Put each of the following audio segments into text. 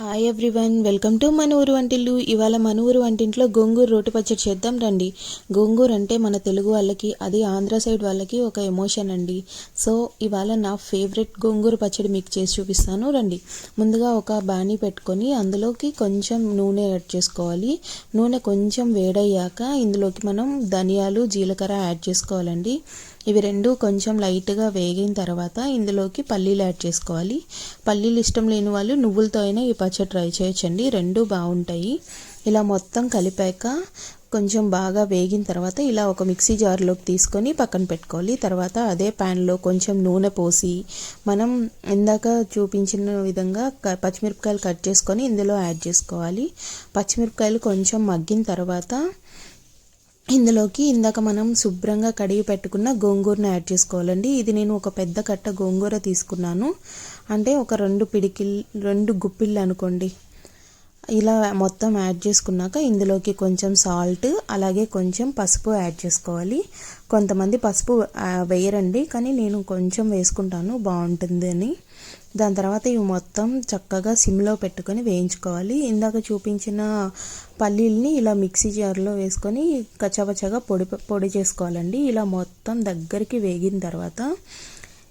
Hi everyone welcome to మన ఊరు వంటిల్లు ఇవాళ మన ఊరు వంటింట్లో గోంగూర రోటి పచ్చడి చేద్దాం రండి. గోంగూర అంటే మన తెలుగు వాళ్ళకి అది ఆంధ్ర సైడ్ వాళ్ళకి ఒక ఎమోషన్ అండి. సో ఇవాళ నా ఫేవరెట్ గోంగూర పచ్చడి మీకు చేసి చూపిస్తాను రండి. ముందుగా ఒక బాణీ పెట్టుకొని అందులోకి కొంచెం నూనె యాడ్ చేసుకోవాలి. నూనె కొంచెం వేడయ్యాక ఇందులోకి మనం ధనియాలు జీలకర్ర యాడ్ చేసుకోవాలండి. ఇవి రెండు కొంచెం లైట్గా వేగిన తర్వాత ఇందులోకి పల్లీలు యాడ్ చేసుకోవాలి. పల్లీలు ఇష్టం లేని వాళ్ళు నువ్వులతో అయినా ఈ పచ్చడి ట్రై చేయొచ్చండి. రెండు బాగుంటాయి. ఇలా మొత్తం కలిపాక కొంచెం బాగా వేగిన తర్వాత ఇలా ఒక మిక్సీ జార్లోకి తీసుకొని పక్కన పెట్టుకోవాలి. తర్వాత అదే ప్యాన్లో కొంచెం నూనె పోసి మనం ఇందాక చూపించిన విధంగా పచ్చిమిరపకాయలు కట్ చేసుకొని ఇందులో యాడ్ చేసుకోవాలి. పచ్చిమిరపకాయలు కొంచెం మగ్గిన తర్వాత ఇందులోకి ఇందాక మనం శుభ్రంగా కడిగి పెట్టుకున్న గోంగూరను యాడ్ చేసుకోవాలండి. ఇది నేను ఒక పెద్ద కట్ట గోంగూర తీసుకున్నాను. అంటే ఒక రెండు పిడికిల్ రెండు గుప్పిళ్ళు అనుకోండి. ఇలా మొత్తం యాడ్ చేసుకున్నాక ఇందులోకి కొంచెం సాల్ట్ అలాగే కొంచెం పసుపు యాడ్ చేసుకోవాలి. కొంతమంది పసుపు వేయరండి కానీ నేను కొంచెం వేసుకుంటాను బాగుంటుంది అని. దాని తర్వాత ఇవి మొత్తం చక్కగా సిమ్లో పెట్టుకొని వేయించుకోవాలి. ఇందాక చూపించిన పల్లీల్ని ఇలా మిక్సీ జార్లో వేసుకొని కచ్చపచ్చగా పొడి పొడి చేసుకోవాలండి. ఇలా మొత్తం దగ్గరికి వేగిన తర్వాత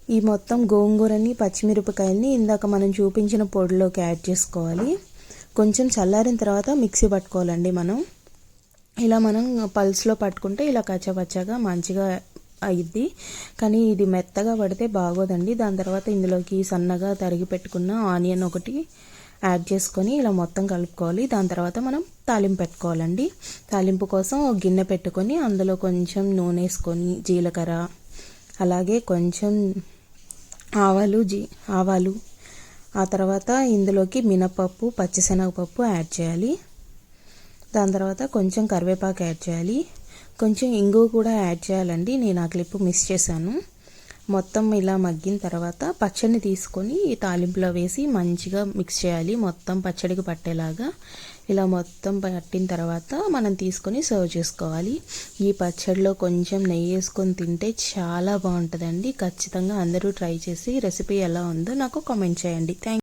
ఈ మొత్తం గోంగూరని పచ్చిమిరపకాయల్ని ఇందాక మనం చూపించిన పొడిలోకి యాడ్ చేసుకోవాలి. కొంచెం చల్లారిన తర్వాత మిక్సీ పట్టుకోవాలండి మనం. ఇలా మనం పల్స్లో పట్టుకుంటే ఇలా కచ్చపచ్చగా మంచిగా అయ్యిద్ది కానీ ఇది మెత్తగా పడితే బాగోదండి. దాని తర్వాత ఇందులోకి సన్నగా తరిగి పెట్టుకున్న ఆనియన్ ఒకటి యాడ్ చేసుకొని ఇలా మొత్తం కలుపుకోవాలి. దాని తర్వాత మనం తాలింపు పెట్టుకోవాలండి. తాలింపు కోసం ఒక గిన్నె పెట్టుకొని అందులో కొంచెం నూనె వేసుకొని జీలకర్ర అలాగే కొంచెం ఆవాలు జీ ఆవాలు ఆ తర్వాత ఇందులోకి మినపప్పు పచ్చిశనగపప్పు యాడ్ చేయాలి. దాని తర్వాత కొంచెం కరివేపాకు యాడ్ చేయాలి. కొంచెం ఇంగు కూడా యాడ్ చేయాలండి. నేను ఆ క్లిప్ మిస్ చేశాను. మొత్తం ఇలా మగ్గిన తర్వాత పచ్చడిని తీసుకొని ఈ తాలింపులో వేసి మంచిగా మిక్స్ చేయాలి. మొత్తం పచ్చడికి పట్టేలాగా ఇలా మొత్తం పట్టిన తర్వాత మనం తీసుకొని సర్వ్ చేసుకోవాలి. ఈ పచ్చడిలో కొంచెం నెయ్యి వేసుకొని తింటే చాలా బాగుంటుందండి. ఖచ్చితంగా అందరూ ట్రై చేసి రెసిపీ ఎలా ఉందో నాకు కామెంట్ చేయండి. థ్యాంక్